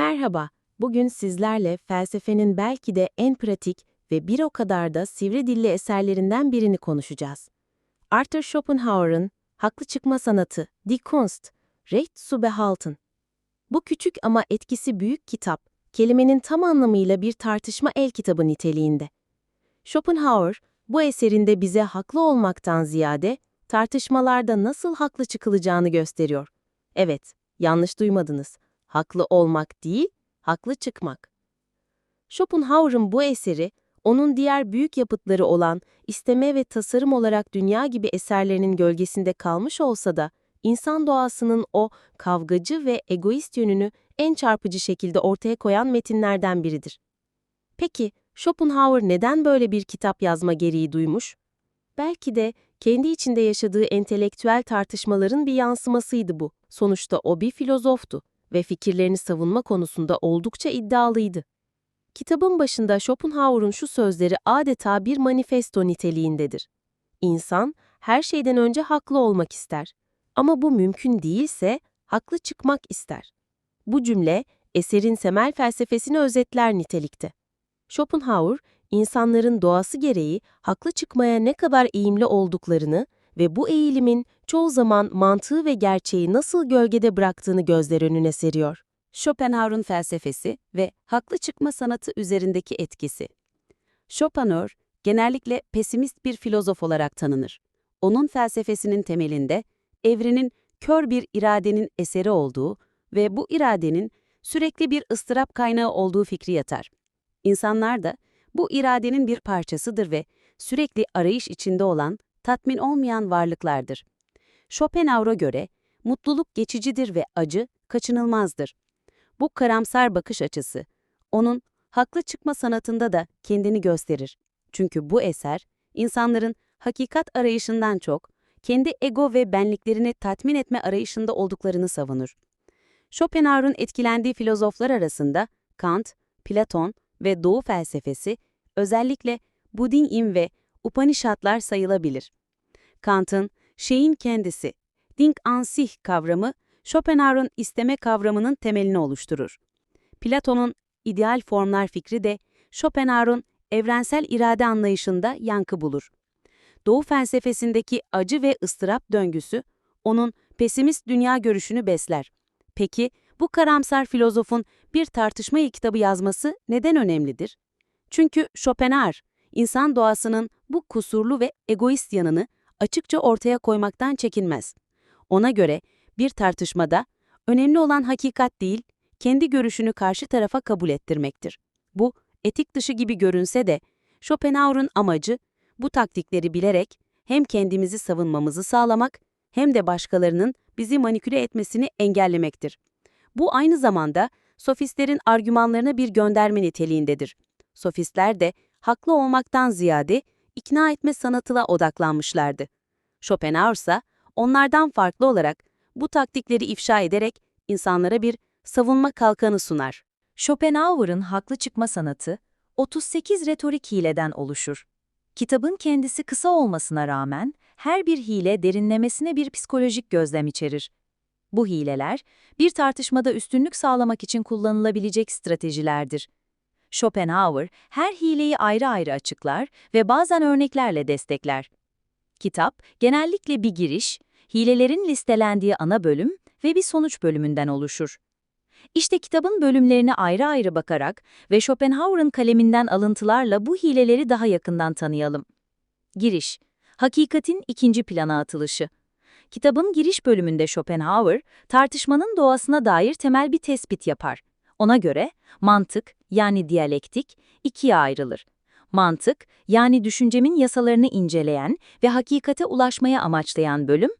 Merhaba, bugün sizlerle felsefenin belki de en pratik ve bir o kadar da sivri dilli eserlerinden birini konuşacağız. Arthur Schopenhauer'ın Haklı Çıkma Sanatı, Die Kunst, Recht zu behalten. Bu küçük ama etkisi büyük kitap, kelimenin tam anlamıyla bir tartışma el kitabı niteliğinde. Schopenhauer, bu eserinde bize haklı olmaktan ziyade, tartışmalarda nasıl haklı çıkılacağını gösteriyor. Evet, yanlış duymadınız. Haklı olmak değil, haklı çıkmak. Schopenhauer'ın bu eseri, onun diğer büyük yapıtları olan isteme ve tasarım olarak dünya gibi eserlerinin gölgesinde kalmış olsa da, insan doğasının o kavgacı ve egoist yönünü en çarpıcı şekilde ortaya koyan metinlerden biridir. Peki, Schopenhauer neden böyle bir kitap yazma gereği duymuş? Belki de kendi içinde yaşadığı entelektüel tartışmaların bir yansımasıydı bu. Sonuçta o bir filozoftu ve fikirlerini savunma konusunda oldukça iddialıydı. Kitabın başında Schopenhauer'un şu sözleri adeta bir manifesto niteliğindedir. İnsan, her şeyden önce haklı olmak ister. Ama bu mümkün değilse, haklı çıkmak ister. Bu cümle, eserin temel felsefesini özetler nitelikte. Schopenhauer, insanların doğası gereği haklı çıkmaya ne kadar eğimli olduklarını ve bu eğilimin çoğu zaman mantığı ve gerçeği nasıl gölgede bıraktığını gözler önüne seriyor. Schopenhauer'un felsefesi ve haklı çıkma sanatı üzerindeki etkisi. Schopenhauer, genellikle pesimist bir filozof olarak tanınır. Onun felsefesinin temelinde, evrenin kör bir iradenin eseri olduğu ve bu iradenin sürekli bir ıstırap kaynağı olduğu fikri yatar. İnsanlar da bu iradenin bir parçasıdır ve sürekli arayış içinde olan, tatmin olmayan varlıklardır. Schopenhauer'a göre, mutluluk geçicidir ve acı kaçınılmazdır. Bu karamsar bakış açısı, onun haklı çıkma sanatında da kendini gösterir. Çünkü bu eser, insanların hakikat arayışından çok, kendi ego ve benliklerini tatmin etme arayışında olduklarını savunur. Schopenhauer'un etkilendiği filozoflar arasında Kant, Platon ve Doğu felsefesi, özellikle Budizm ve Upanishadlar sayılabilir. Kant'ın şeyin kendisi, Ding an sich kavramı, Schopenhauer'un isteme kavramının temelini oluşturur. Platon'un ideal formlar fikri de Schopenhauer'un evrensel irade anlayışında yankı bulur. Doğu felsefesindeki acı ve ıstırap döngüsü, onun pesimist dünya görüşünü besler. Peki, bu karamsar filozofun bir tartışma kitabı yazması neden önemlidir? Çünkü Schopenhauer, insan doğasının bu kusurlu ve egoist yanını açıkça ortaya koymaktan çekinmez. Ona göre bir tartışmada önemli olan hakikat değil, kendi görüşünü karşı tarafa kabul ettirmektir. Bu, etik dışı gibi görünse de Schopenhauer'un amacı bu taktikleri bilerek hem kendimizi savunmamızı sağlamak hem de başkalarının bizi manipüle etmesini engellemektir. Bu aynı zamanda sofistlerin argümanlarına bir gönderme niteliğindedir. Sofistler de haklı olmaktan ziyade ikna etme sanatına odaklanmışlardı. Schopenhauer ise onlardan farklı olarak bu taktikleri ifşa ederek insanlara bir savunma kalkanı sunar. Schopenhauer'ın haklı çıkma sanatı 38 retorik hileden oluşur. Kitabın kendisi kısa olmasına rağmen her bir hile derinlemesine bir psikolojik gözlem içerir. Bu hileler, bir tartışmada üstünlük sağlamak için kullanılabilecek stratejilerdir. Schopenhauer her hileyi ayrı ayrı açıklar ve bazen örneklerle destekler. Kitap, genellikle bir giriş, hilelerin listelendiği ana bölüm ve bir sonuç bölümünden oluşur. İşte kitabın bölümlerine ayrı ayrı bakarak ve Schopenhauer'ın kaleminden alıntılarla bu hileleri daha yakından tanıyalım. Giriş, hakikatin ikinci plana atılışı. Kitabın giriş bölümünde Schopenhauer, tartışmanın doğasına dair temel bir tespit yapar. Ona göre mantık, yani diyalektik, ikiye ayrılır. Mantık, yani düşüncemin yasalarını inceleyen ve hakikate ulaşmaya amaçlayan bölüm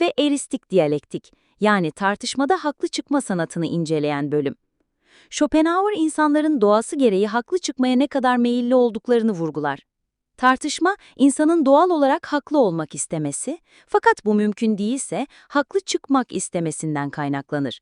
ve eristik diyalektik, yani tartışmada haklı çıkma sanatını inceleyen bölüm. Schopenhauer insanların doğası gereği haklı çıkmaya ne kadar meyilli olduklarını vurgular. Tartışma, insanın doğal olarak haklı olmak istemesi, fakat bu mümkün değilse haklı çıkmak istemesinden kaynaklanır.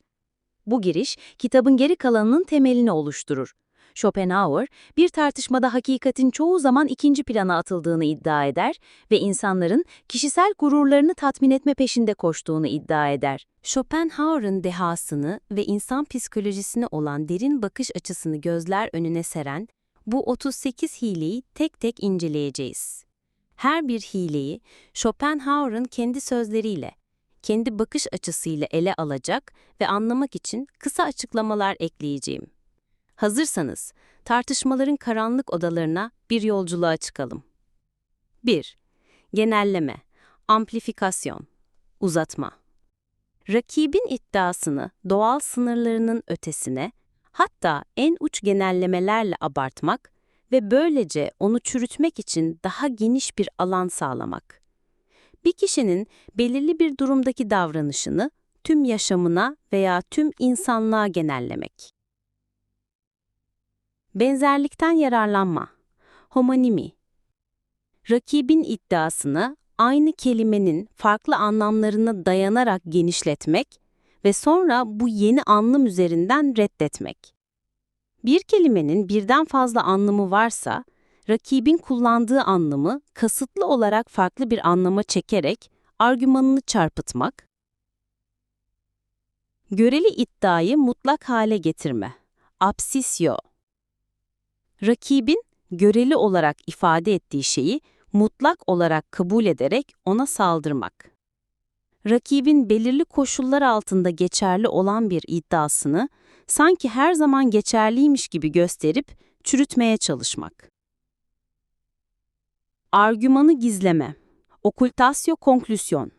Bu giriş, kitabın geri kalanının temelini oluşturur. Schopenhauer, bir tartışmada hakikatin çoğu zaman ikinci plana atıldığını iddia eder ve insanların kişisel gururlarını tatmin etme peşinde koştuğunu iddia eder. Schopenhauer'ın dehasını ve insan psikolojisine olan derin bakış açısını gözler önüne seren bu 38 hileyi tek tek inceleyeceğiz. Her bir hileyi Schopenhauer'ın kendi sözleriyle, kendi bakış açısıyla ele alacak ve anlamak için kısa açıklamalar ekleyeceğim. Hazırsanız tartışmaların karanlık odalarına bir yolculuğa çıkalım. 1. Genelleme, amplifikasyon, uzatma. Rakibin iddiasını doğal sınırlarının ötesine, hatta en uç genellemelerle abartmak ve böylece onu çürütmek için daha geniş bir alan sağlamak. Bir kişinin belirli bir durumdaki davranışını tüm yaşamına veya tüm insanlığa genellemek. Benzerlikten yararlanma, homonimi. Rakibin iddiasını aynı kelimenin farklı anlamlarına dayanarak genişletmek ve sonra bu yeni anlam üzerinden reddetmek. Bir kelimenin birden fazla anlamı varsa, rakibin kullandığı anlamı kasıtlı olarak farklı bir anlama çekerek argümanını çarpıtmak. Göreli iddiayı mutlak hale getirme. Absisio. Rakibin göreli olarak ifade ettiği şeyi mutlak olarak kabul ederek ona saldırmak. Rakibin belirli koşullar altında geçerli olan bir iddiasını sanki her zaman geçerliymiş gibi gösterip çürütmeye çalışmak. Argümanı gizleme, okultasyo konklüsyon.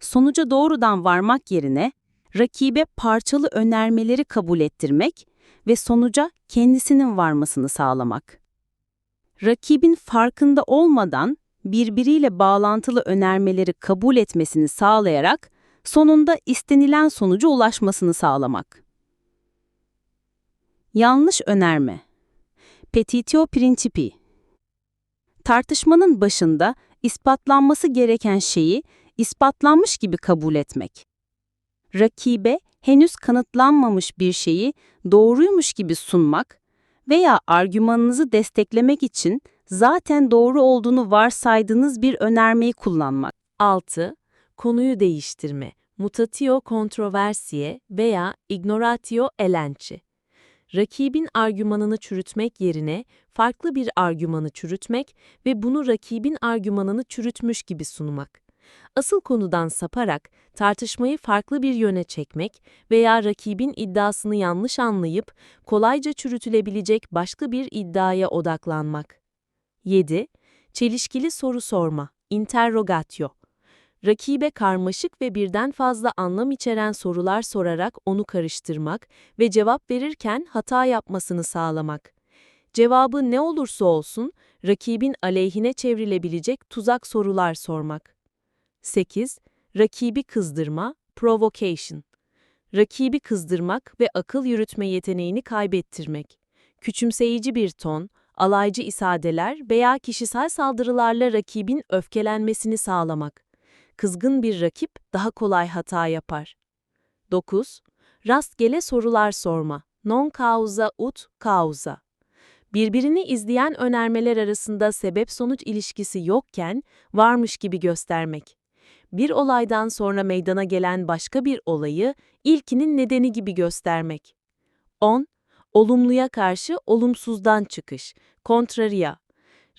Sonuca doğrudan varmak yerine rakibe parçalı önermeleri kabul ettirmek ve sonuca kendisinin varmasını sağlamak. Rakibin farkında olmadan birbiriyle bağlantılı önermeleri kabul etmesini sağlayarak sonunda istenilen sonuca ulaşmasını sağlamak. Yanlış önerme. Petitio principi. Tartışmanın başında ispatlanması gereken şeyi ispatlanmış gibi kabul etmek. Rakibe henüz kanıtlanmamış bir şeyi doğruymuş gibi sunmak veya argümanınızı desteklemek için zaten doğru olduğunu varsaydığınız bir önermeyi kullanmak. 6. Konuyu değiştirme, mutatio controversiae veya ignoratio elenchi. Rakibin argümanını çürütmek yerine farklı bir argümanı çürütmek ve bunu rakibin argümanını çürütmüş gibi sunmak. Asıl konudan saparak tartışmayı farklı bir yöne çekmek veya rakibin iddiasını yanlış anlayıp kolayca çürütülebilecek başka bir iddiaya odaklanmak. 7. Çelişkili soru sorma, interrogatio. Rakibe karmaşık ve birden fazla anlam içeren sorular sorarak onu karıştırmak ve cevap verirken hata yapmasını sağlamak. Cevabı ne olursa olsun, rakibin aleyhine çevrilebilecek tuzak sorular sormak. 8. Rakibi kızdırma, provocation. Rakibi kızdırmak ve akıl yürütme yeteneğini kaybettirmek. Küçümseyici bir ton, alaycı ifadeler veya kişisel saldırılarla rakibin öfkelenmesini sağlamak. Kızgın bir rakip daha kolay hata yapar. 9. Rastgele sorular sorma. Non causa ut causa. Birbirini izleyen önermeler arasında sebep-sonuç ilişkisi yokken varmış gibi göstermek. Bir olaydan sonra meydana gelen başka bir olayı ilkinin nedeni gibi göstermek. 10. Olumluya karşı olumsuzdan çıkış, kontraria.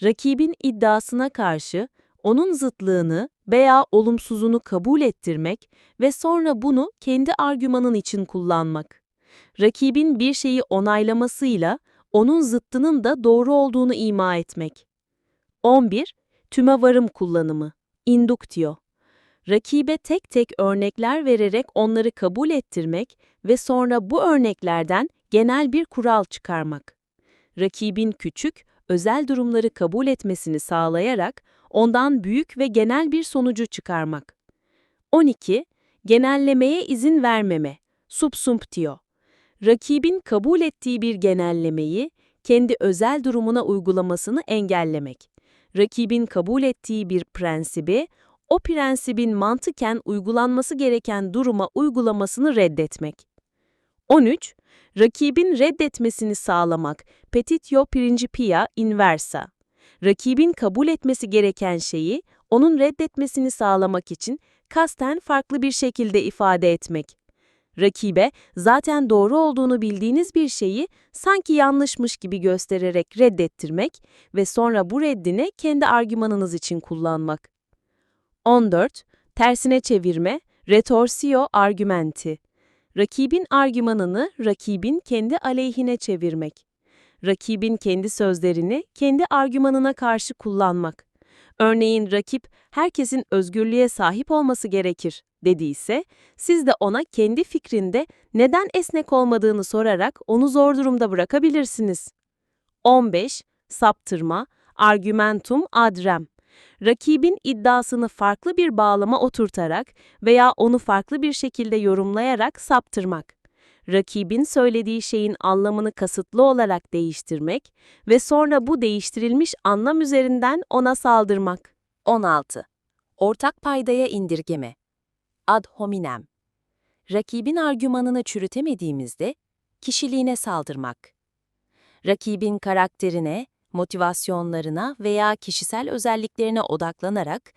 Rakibin iddiasına karşı onun zıtlığını veya olumsuzunu kabul ettirmek ve sonra bunu kendi argümanın için kullanmak. Rakibin bir şeyi onaylamasıyla onun zıttının da doğru olduğunu ima etmek. 11. Tümevarım kullanımı, induktio. Rakibe tek tek örnekler vererek onları kabul ettirmek ve sonra bu örneklerden genel bir kural çıkarmak. Rakibin küçük, özel durumları kabul etmesini sağlayarak ondan büyük ve genel bir sonucu çıkarmak. 12. Genellemeye izin vermeme, subsumptio. Rakibin kabul ettiği bir genellemeyi kendi özel durumuna uygulamasını engellemek. Rakibin kabul ettiği bir prensibi, o prensibin mantıken uygulanması gereken duruma uygulamasını reddetmek. 13. Rakibin reddetmesini sağlamak, petitio principia inversa. Rakibin kabul etmesi gereken şeyi, onun reddetmesini sağlamak için kasten farklı bir şekilde ifade etmek. Rakibe, zaten doğru olduğunu bildiğiniz bir şeyi sanki yanlışmış gibi göstererek reddettirmek ve sonra bu reddini kendi argümanınız için kullanmak. 14. Tersine çevirme, retorsio argumenti. Rakibin argümanını rakibin kendi aleyhine çevirmek. Rakibin kendi sözlerini kendi argümanına karşı kullanmak. Örneğin rakip herkesin özgürlüğe sahip olması gerekir dediyse, siz de ona kendi fikrinde neden esnek olmadığını sorarak onu zor durumda bırakabilirsiniz. 15. Saptırma, argumentum ad rem. Rakibin iddiasını farklı bir bağlama oturtarak veya onu farklı bir şekilde yorumlayarak saptırmak. Rakibin söylediği şeyin anlamını kasıtlı olarak değiştirmek ve sonra bu değiştirilmiş anlam üzerinden ona saldırmak. 16. Ortak paydaya indirgeme. Ad hominem. Rakibin argümanını çürütemediğimizde kişiliğine saldırmak. Rakibin karakterine, motivasyonlarına veya kişisel özelliklerine odaklanarak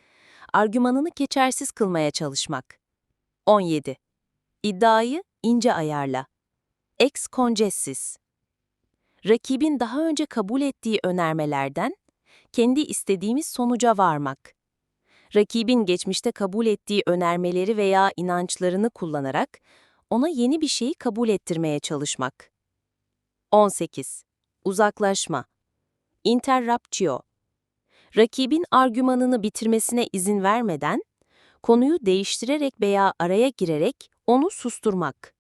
argümanını geçersiz kılmaya çalışmak. 17. İddiayı ince ayarla. Ex congessis. Rakibin daha önce kabul ettiği önermelerden kendi istediğimiz sonuca varmak. Rakibin geçmişte kabul ettiği önermeleri veya inançlarını kullanarak ona yeni bir şeyi kabul ettirmeye çalışmak. 18. Uzaklaşma. Interruptio. Rakibin argümanını bitirmesine izin vermeden, konuyu değiştirerek veya araya girerek onu susturmak.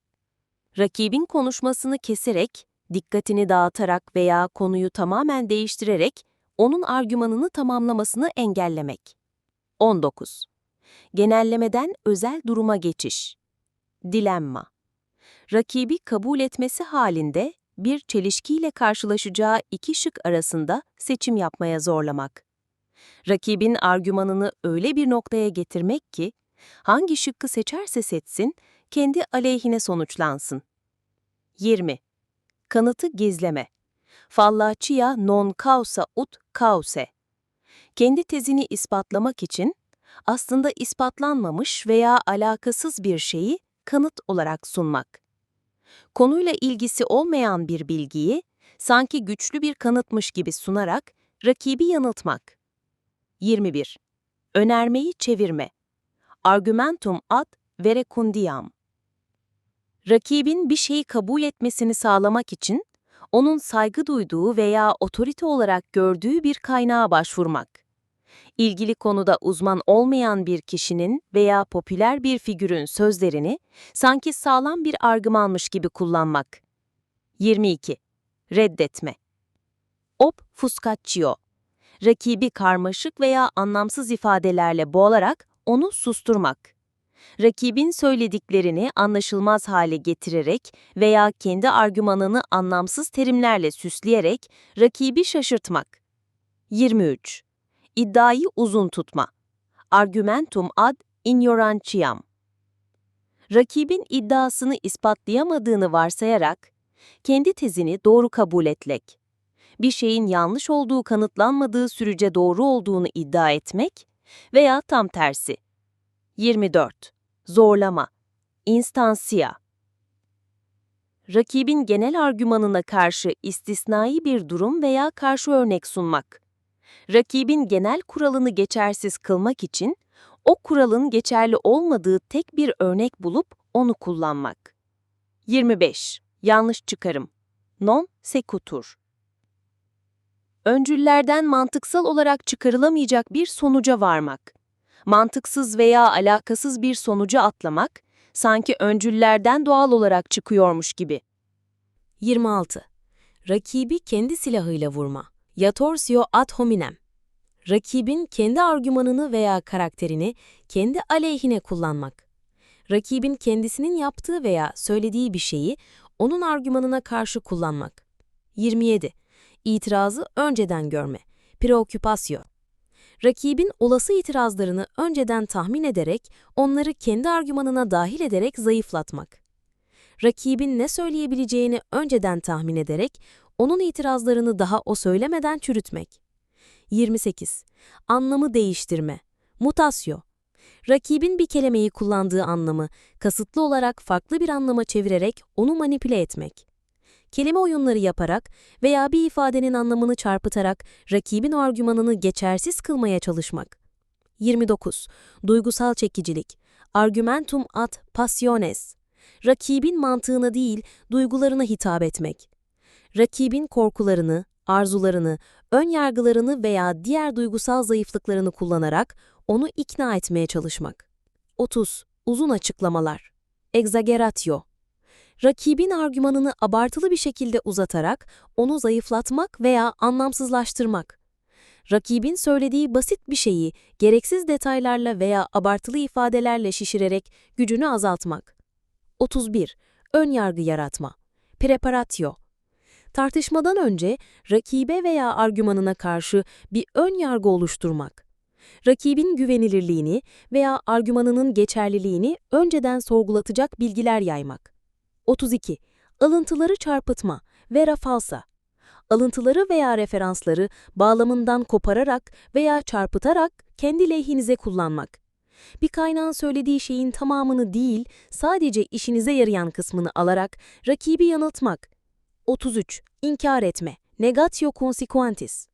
Rakibin konuşmasını keserek, dikkatini dağıtarak veya konuyu tamamen değiştirerek onun argümanını tamamlamasını engellemek. 19. Genellemeden özel duruma geçiş. Dilemma. Rakibi kabul etmesi halinde bir çelişkiyle karşılaşacağı iki şık arasında seçim yapmaya zorlamak. Rakibin argümanını öyle bir noktaya getirmek ki, hangi şıkkı seçerse seçsin, kendi aleyhine sonuçlansın. 20. Kanıtı gizleme. Fallacia non causa ut cause. Kendi tezini ispatlamak için, aslında ispatlanmamış veya alakasız bir şeyi kanıt olarak sunmak konuyla ilgisi olmayan bir bilgiyi sanki güçlü bir kanıtmış gibi sunarak rakibi yanıltmak. 21. Önermeyi çevirme. Argumentum ad verecundiam. Rakibin bir şeyi kabul etmesini sağlamak için onun saygı duyduğu veya otorite olarak gördüğü bir kaynağa başvurmak. İlgili konuda uzman olmayan bir kişinin veya popüler bir figürün sözlerini sanki sağlam bir argümanmış gibi kullanmak. 22. Reddetme. Obfuscatio. Rakibi karmaşık veya anlamsız ifadelerle boğarak onu susturmak. Rakibin söylediklerini anlaşılmaz hale getirerek veya kendi argümanını anlamsız terimlerle süsleyerek rakibi şaşırtmak. 23. İddiayı uzun tutma. Argumentum ad ignorantiam. Rakibin iddiasını ispatlayamadığını varsayarak, kendi tezini doğru kabul etmek. Bir şeyin yanlış olduğu kanıtlanmadığı sürece doğru olduğunu iddia etmek veya tam tersi. 24. Zorlama. Instansiya. Rakibin genel argümanına karşı istisnai bir durum veya karşı örnek sunmak rakibin genel kuralını geçersiz kılmak için o kuralın geçerli olmadığı tek bir örnek bulup onu kullanmak. 25. Yanlış çıkarım. Non secutur. Öncüllerden mantıksal olarak çıkarılamayacak bir sonuca varmak. Mantıksız veya alakasız bir sonuca atlamak, sanki öncüllerden doğal olarak çıkıyormuş gibi. 26. Rakibi kendi silahıyla vurma. Yatorsio ad hominem. Rakibin kendi argümanını veya karakterini kendi aleyhine kullanmak. Rakibin kendisinin yaptığı veya söylediği bir şeyi onun argümanına karşı kullanmak. 27. İtirazı önceden görme. Preokupasyon. Rakibin olası itirazlarını önceden tahmin ederek onları kendi argümanına dahil ederek zayıflatmak. Rakibin ne söyleyebileceğini önceden tahmin ederek, onun itirazlarını daha o söylemeden çürütmek. 28. Anlamı değiştirme. Mutasyo. Rakibin bir kelimeyi kullandığı anlamı kasıtlı olarak farklı bir anlama çevirerek onu manipüle etmek. Kelime oyunları yaparak veya bir ifadenin anlamını çarpıtarak rakibin argümanını geçersiz kılmaya çalışmak. 29. Duygusal çekicilik. Argumentum ad passiones. Rakibin mantığına değil, duygularına hitap etmek. Rakibin korkularını, arzularını, ön yargılarını veya diğer duygusal zayıflıklarını kullanarak onu ikna etmeye çalışmak. 30. Uzun açıklamalar. Exageratio. Rakibin argümanını abartılı bir şekilde uzatarak onu zayıflatmak veya anlamsızlaştırmak. Rakibin söylediği basit bir şeyi gereksiz detaylarla veya abartılı ifadelerle şişirerek gücünü azaltmak. 31. Ön yargı yaratma. Preparatio. Tartışmadan önce rakibe veya argümanına karşı bir ön yargı oluşturmak. Rakibin güvenilirliğini veya argümanının geçerliliğini önceden sorgulatacak bilgiler yaymak. 32. Alıntıları çarpıtma, vera falsa. Alıntıları veya referansları bağlamından kopararak veya çarpıtarak kendi lehinize kullanmak. Bir kaynağın söylediği şeyin tamamını değil, sadece işinize yarayan kısmını alarak rakibi yanıltmak. 33. İnkar etme. Negatio consequentis.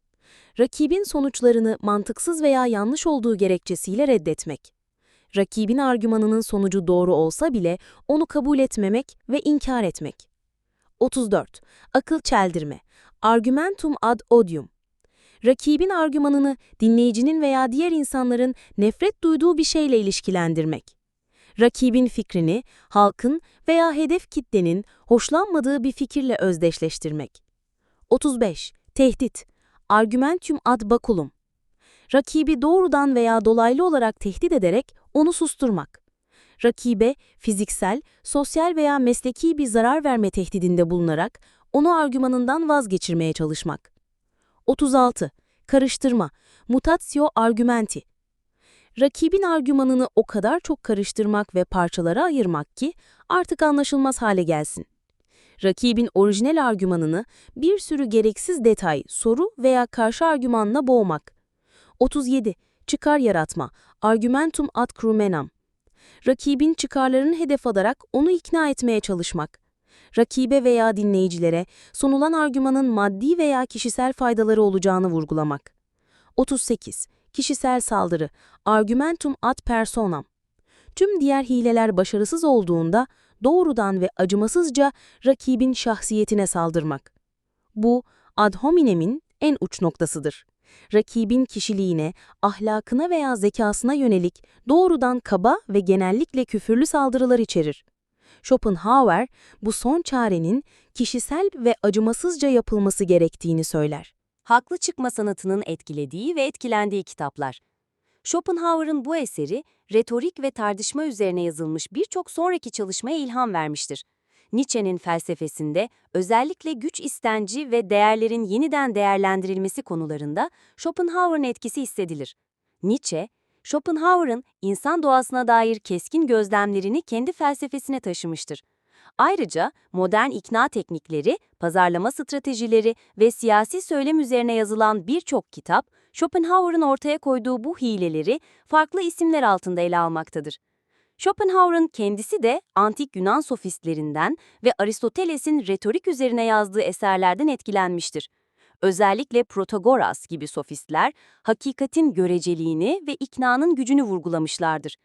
Rakibin sonuçlarını mantıksız veya yanlış olduğu gerekçesiyle reddetmek. Rakibin argümanının sonucu doğru olsa bile onu kabul etmemek ve inkar etmek. 34. Akıl çeldirme. Argumentum ad odium. Rakibin argümanını dinleyicinin veya diğer insanların nefret duyduğu bir şeyle ilişkilendirmek. Rakibin fikrini, halkın veya hedef kitlenin hoşlanmadığı bir fikirle özdeşleştirmek. 35. Tehdit. Argumentum ad baculum. Rakibi doğrudan veya dolaylı olarak tehdit ederek onu susturmak. Rakibe fiziksel, sosyal veya mesleki bir zarar verme tehdidinde bulunarak onu argümanından vazgeçirmeye çalışmak. 36. Karıştırma. Mutatio argumenti. Rakibin argümanını o kadar çok karıştırmak ve parçalara ayırmak ki artık anlaşılmaz hale gelsin. Rakibin orijinal argümanını bir sürü gereksiz detay, soru veya karşı argümanla boğmak. 37. Çıkar yaratma. Argumentum ad crumenam. Rakibin çıkarlarını hedef alarak onu ikna etmeye çalışmak. Rakibe veya dinleyicilere sunulan argümanın maddi veya kişisel faydaları olacağını vurgulamak. 38. Kişisel saldırı. Argumentum ad personam. Tüm diğer hileler başarısız olduğunda doğrudan ve acımasızca rakibin şahsiyetine saldırmak. Bu, ad hominem'in en uç noktasıdır. Rakibin kişiliğine, ahlakına veya zekasına yönelik doğrudan kaba ve genellikle küfürlü saldırılar içerir. Schopenhauer, bu son çarenin kişisel ve acımasızca yapılması gerektiğini söyler. Haklı çıkma sanatının etkilediği ve etkilendiği kitaplar. Schopenhauer'ın bu eseri, retorik ve tartışma üzerine yazılmış birçok sonraki çalışmaya ilham vermiştir. Nietzsche'nin felsefesinde özellikle güç istenci ve değerlerin yeniden değerlendirilmesi konularında Schopenhauer'ın etkisi hissedilir. Nietzsche, Schopenhauer'ın insan doğasına dair keskin gözlemlerini kendi felsefesine taşımıştır. Ayrıca modern ikna teknikleri, pazarlama stratejileri ve siyasi söylem üzerine yazılan birçok kitap, Schopenhauer'ın ortaya koyduğu bu hileleri farklı isimler altında ele almaktadır. Schopenhauer'ın kendisi de antik Yunan sofistlerinden ve Aristoteles'in retorik üzerine yazdığı eserlerden etkilenmiştir. Özellikle Protagoras gibi sofistler, hakikatin göreceliğini ve iknanın gücünü vurgulamışlardır.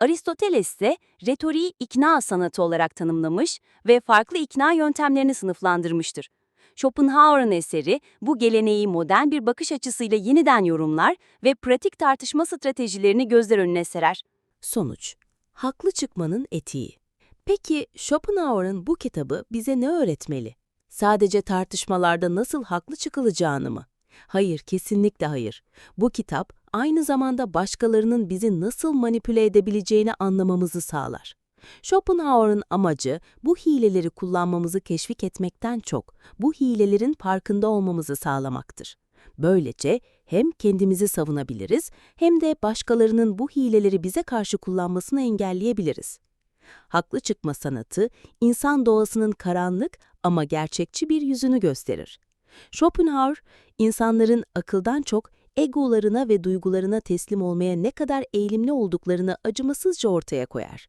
Aristoteles ise retoriği ikna sanatı olarak tanımlamış ve farklı ikna yöntemlerini sınıflandırmıştır. Schopenhauer'ın eseri bu geleneği modern bir bakış açısıyla yeniden yorumlar ve pratik tartışma stratejilerini gözler önüne serer. Sonuç Haklı çıkmanın etiği. Peki Schopenhauer'ın bu kitabı bize ne öğretmeli? Sadece tartışmalarda nasıl haklı çıkılacağını mı? Hayır, kesinlikle hayır. Bu kitap aynı zamanda başkalarının bizi nasıl manipüle edebileceğini anlamamızı sağlar. Schopenhauer'ın amacı bu hileleri kullanmamızı teşvik etmekten çok, bu hilelerin farkında olmamızı sağlamaktır. Böylece hem kendimizi savunabiliriz hem de başkalarının bu hileleri bize karşı kullanmasını engelleyebiliriz. Haklı çıkma sanatı, insan doğasının karanlık ama gerçekçi bir yüzünü gösterir. Schopenhauer, insanların akıldan çok egolarına ve duygularına teslim olmaya ne kadar eğilimli olduklarını acımasızca ortaya koyar.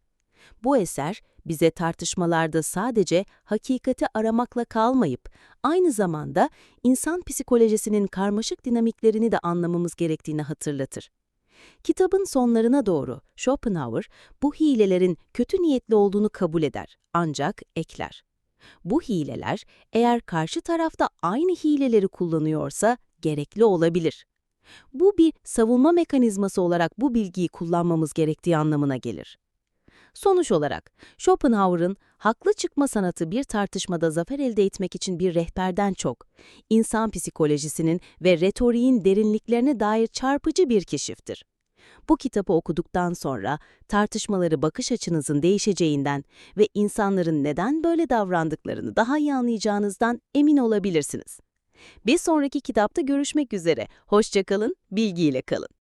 Bu eser, bize tartışmalarda sadece hakikati aramakla kalmayıp, aynı zamanda insan psikolojisinin karmaşık dinamiklerini de anlamamız gerektiğini hatırlatır. Kitabın sonlarına doğru Schopenhauer, bu hilelerin kötü niyetli olduğunu kabul eder, ancak ekler. Bu hileler, eğer karşı tarafta aynı hileleri kullanıyorsa gerekli olabilir. Bu bir savunma mekanizması olarak bu bilgiyi kullanmamız gerektiği anlamına gelir. Sonuç olarak, Schopenhauer'ın haklı çıkma sanatı bir tartışmada zafer elde etmek için bir rehberden çok, insan psikolojisinin ve retoriğin derinliklerine dair çarpıcı bir keşiftir. Bu kitabı okuduktan sonra tartışmaları bakış açınızın değişeceğinden ve insanların neden böyle davrandıklarını daha iyi anlayacağınızdan emin olabilirsiniz. Bir sonraki kitapta görüşmek üzere. Hoşçakalın, bilgiyle kalın.